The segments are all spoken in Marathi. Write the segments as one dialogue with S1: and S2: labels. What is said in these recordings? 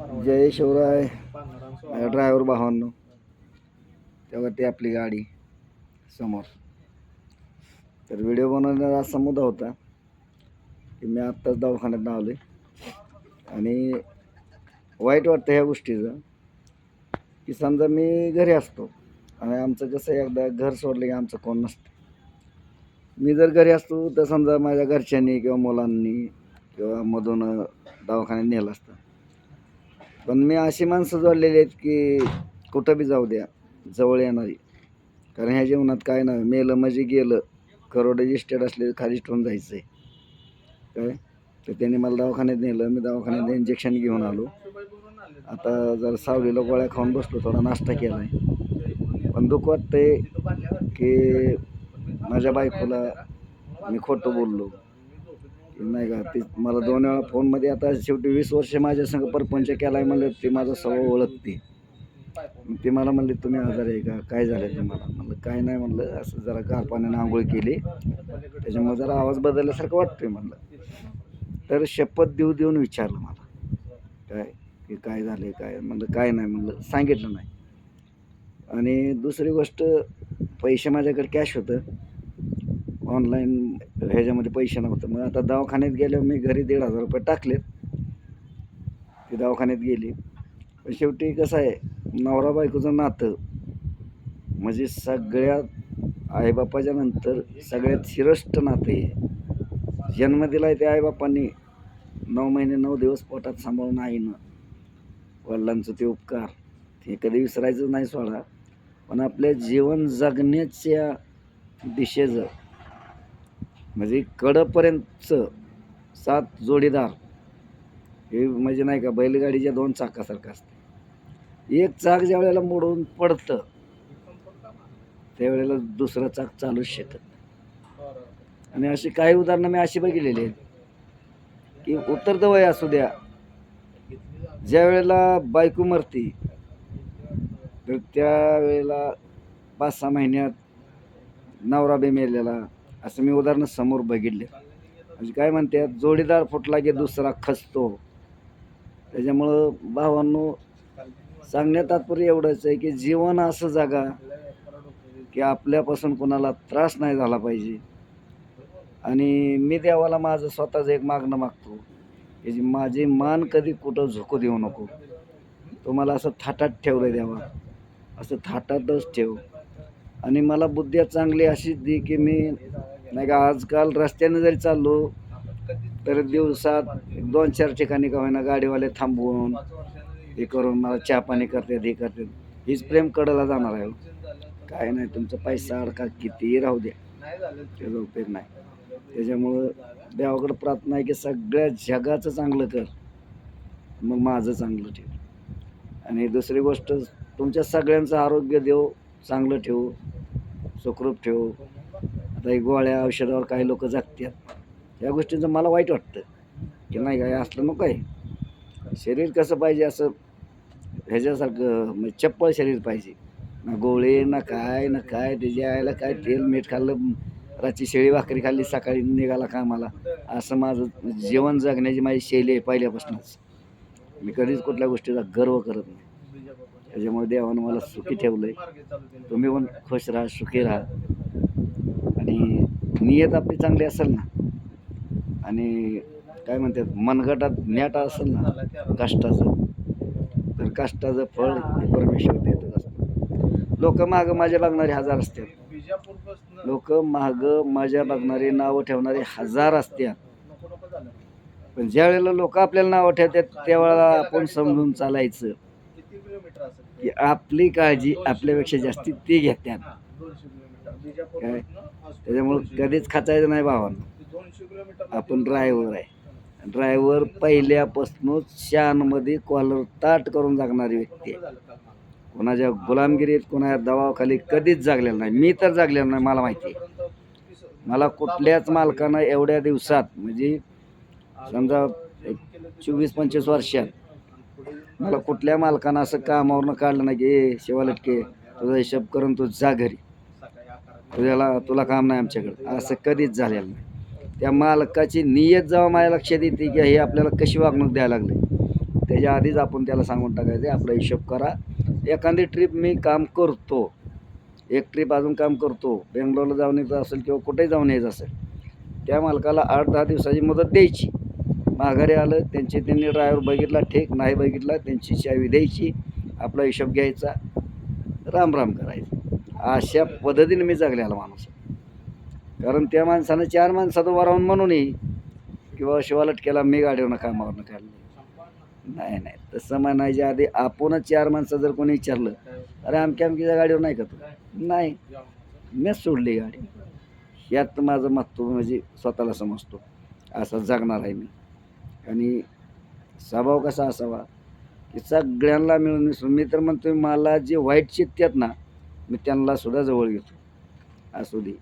S1: जय शिवराय. माझ्या ड्रायव्हर भावांनो. तेव्हा ती आपली गाडी समोर. तर व्हिडिओ बनवण्याचा असा मुद्दा होता. की मी आत्ताच दवाखान्यात आलो आणि वाईट वाटतं ह्या गोष्टीचं. की समजा मी घरी असतो. आणि आमचं कसं एकदा घर सोडलं की आमचं कोण नसतं. मी जर घरी असतो तर समजा माझ्या घरच्यांनी किंवा मुलांनी किंवा मधून दवाखान्यात नेलं असतं. पण मी अशी माणसं जोडलेली आहेत की कुठं बी जाऊ द्या जवळ येणारी. कारण ह्या जीवनात काय नाही मेलं म्हणजे गेलं करोड रजिस्टर्ड असले खाली ठेवून जायचं आहे काय? तर त्यांनी मला दवाखान्यात नेलं मी दवाखान्यात इंजेक्शन घेऊन आलो. आता जर सावलीला गोळ्या खाऊन बसलो थोडा नाश्ता केला आहे पण दुःख वाटतंय की माझ्या बायकोला मी खोटं बोललो. नाही का? ती मला दोन वेळा फोनमध्ये आता शेवटी वीस वर्ष माझ्या संग परपंच केलाय म्हणलं ती माझा सवळ ओळखते. ती मला म्हणली तुम्ही आजार आहे का? काय झालं तुम्हाला? म्हणलं काय नाही म्हणलं असं जरा गार पाण्यानं आंघोळ केली. त्याच्यामुळे जरा आवाज बदलल्यासारखं वाटतोय म्हणलं. तर शपथ देऊ देऊन विचारलं मला. काय? की काय झालं काय? म्हणलं काय नाही म्हणलं सांगितलं नाही. आणि दुसरी गोष्ट पैसे माझ्याकडे कॅश होतं. ऑनलाईन ह्याच्यामध्ये पैसे नव्हतं. मग आता दवाखान्यात गेल्यावर मी घरी दीड हजार रुपये टाकलेत. ती दवाखान्यात गेली. पण शेवटी कसं आहे नवरा बायकोचं नातं म्हणजे सगळ्यात आईबापाच्या नंतर सगळ्यात शिरष्ट नातं आहे जन्म आहे त्या आईबापांनी नऊ महिने नऊ दिवस पोटात सांभाळून आईनं. वडिलांचं ते उपकार. ते कधी विसरायचं नाही सोडा. पण आपल्या जीवन जगण्याच्या दिशेचं म्हणजे कडपर्यंतचं सात जोडीदार हे म्हणजे नाही का बैलगाडीच्या दोन चाकासारखं असतं. एक चाक ज्या वेळेला मोडून पडतं त्यावेळेला दुसरं चाक चालूच शकत आणि अशी काही उदाहरणं मी अशी बघितलेली आहेत की उत्तर वय असू द्या. ज्या वेळेला बायको मरती तर त्यावेळेला पाच सहा महिन्यात नवरा बी मेलेला असं मी उदाहरणं समोर बघितले. म्हणजे काय म्हणतात जोडीदार फुटला की दुसरा खचतो. त्याच्यामुळं भावांनो सांगण्यात तात्पर्य एवढंच आहे की जीवन असं जागा की आपल्यापासून कोणाला त्रास नाही झाला पाहिजे. आणि मी देवाला माझं स्वतःचं एक मागणं मागतो की माझी मान कधी कुठं झोकू देऊ नको. तुम्हाला असं थाटात ठेवलं द्यावा असं थाटातच ठेव. आणि मला बुद्ध्या चांगली अशीच दे की मी नाही का आजकाल रस्त्याने जरी चाललो तर दिवसात दोन चार ठिकाणी का होईना गाडीवाले थांबवून हे करून मला चहा पाणी करतात हे करतात हीच प्रेम कडला जाणार आहे हो. काय नाही तुमचा पैसा अडका कितीही राहू द्या. त्याचा उपयोग नाही. त्याच्यामुळं देवाकडं प्रार्थना आहे की सगळ्या जगाचं चांगलं कर. मग माझं चांगलं ठेव. आणि दुसरी गोष्ट तुमच्या सगळ्यांचं आरोग्य देव. चांगलं ठेवू सुखरूप ठेवू. आता ही गोळ्या औषधावर काही लोक जगतात. या गोष्टीचं मला वाईट वाटतं. की नाही काय असलं नको आहे. शरीर कसं पाहिजे असं ह्याच्यासारखं म्हणजे चप्पल शरीर पाहिजे. ना गोळे ना काय ना काय त्याच्या आयला काय तेल मीठ खाल्लं रात्री शेळी भाकरी खाल्ली सकाळी निघाला कामाला. असं माझं जीवन जगण्याची माझी शैली आहे पहिल्यापासूनच. मी कधीच कुठल्या गोष्टीचा गर्व करत नाही. त्याच्यामुळे देवानं मला सुखी ठेवलं आहे तुम्ही पण खुश राहा सुखी राहा. आणि नियत आपली चांगली असेल ना आणि काय म्हणतात मनगटात न्याट असेल ना कष्टाचं तर कष्टाचं फळ परमेश्वर देतच असतं लोक मागं माझ्या बघणारे हजार असतात. लोक मागं माझ्या बघणारे नावं ठेवणारे हजार असतात. पण ज्या वेळेला लोक आपल्याला नावं ठेवतात त्यावेळेला आपण समजून चालायचं. की आपली काळजी आपल्यापेक्षा जास्ती ते घेतात काय? त्याच्यामुळं कधीच खाचायचं नाही भावांना. आपण ड्रायव्हर आहे. ड्रायव्हर पहिल्यापासूनच शानमध्ये कॉलर ताट करून जागणारी व्यक्ती आहे. कोणाच्या गुलामगिरीत कोणाच्या दबावाखाली कधीच जागलेलं नाही. मी तर जागलेलो नाही मला माहिती आहे. मला कुठल्याच मालकानं एवढ्या दिवसात म्हणजे समजा एक चोवीस पंचवीस वर्षात मला कुठल्या मालकानं असं कामावरनं काढलं नाही की ए शिवालटके तुझा हिशोब करून तू जा घरी. तुझ्याला तुला काम नाही आमच्याकडं. असं कधीच झालेलं नाही. त्या मालकाची नियत जेव्हा माझ्या लक्षात येते की हे आपल्याला कशी वागणूक द्यायला लागली? त्याच्या आधीच आपण त्याला सांगून टाकायचं आपला हिशोब करा. एखादी ट्रिप मी काम करतो. एक ट्रिप अजून काम करतो. बेंगलोरला जाऊन यायचं असेल किंवा कुठेही जाऊन यायचं असेल त्या मालकाला आठ दहा दिवसाची मदत द्यायची. माघारी आलं त्यांचे त्यांनी ड्रायव्हर बघितला ठीक नाही बघितला त्यांची चावी द्यायची आपला हिशोब घ्यायचा राम राम करायचं. अशा पद्धतीने मी जगलेला माणूस. कारण त्या माणसानं चार माणसात उभा राहून म्हणूनही किंवा शिवालट केला मी गाडीवरनं कामावरनं काढलं नाही. नाही तसं म्हणायच्या आधी आपणच चार माणसं जर कोणी विचारलं अरे आमक्या अमकीच्या गाडीवर नाही का तू? नाही मीच सोडली गाडी. यात माझं महत्त्व म्हणजे स्वतःला समजतो. असं जगणार आहे मी. आणि स्वभाव कसा असावा की सगळ्यांना मिळून मिसळून मी तर म्हणतो मला जे वाईट चित्त्यात ना मी त्यांना सुद्धा जवळ घेतो. असू दे.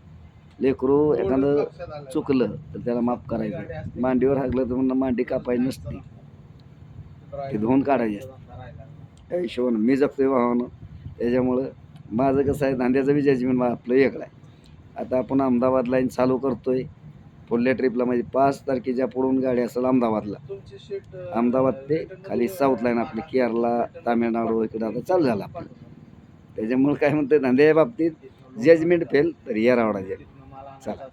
S1: लेकरू एखादं चुकलं तर त्याला माफ करायचं. मांडीवर हागलं तर म्हणणं मांडी कापायची नसते. ते धुवून काढायचे असते. त्या हिशोबानं मी जगतोय भावानं. त्याच्यामुळं माझं कसं आहे धंद्याचं बी जजमेंट आपलं वेगळं आहे. आता आपण अहमदाबाद लाईन चालू करतोय. पुढल्या ट्रिपला म्हणजे पाच तारखेच्या पुढून गाडी असेल अहमदाबादला. अहमदाबाद ते खाली साऊथ लाईन आपली केरला तामिळनाडू इकडे आता चालू झालं आपलं. त्याच्यामुळं काय म्हणतं धंद्याच्या बाबतीत जजमेंट फेल तर या रावडा चला.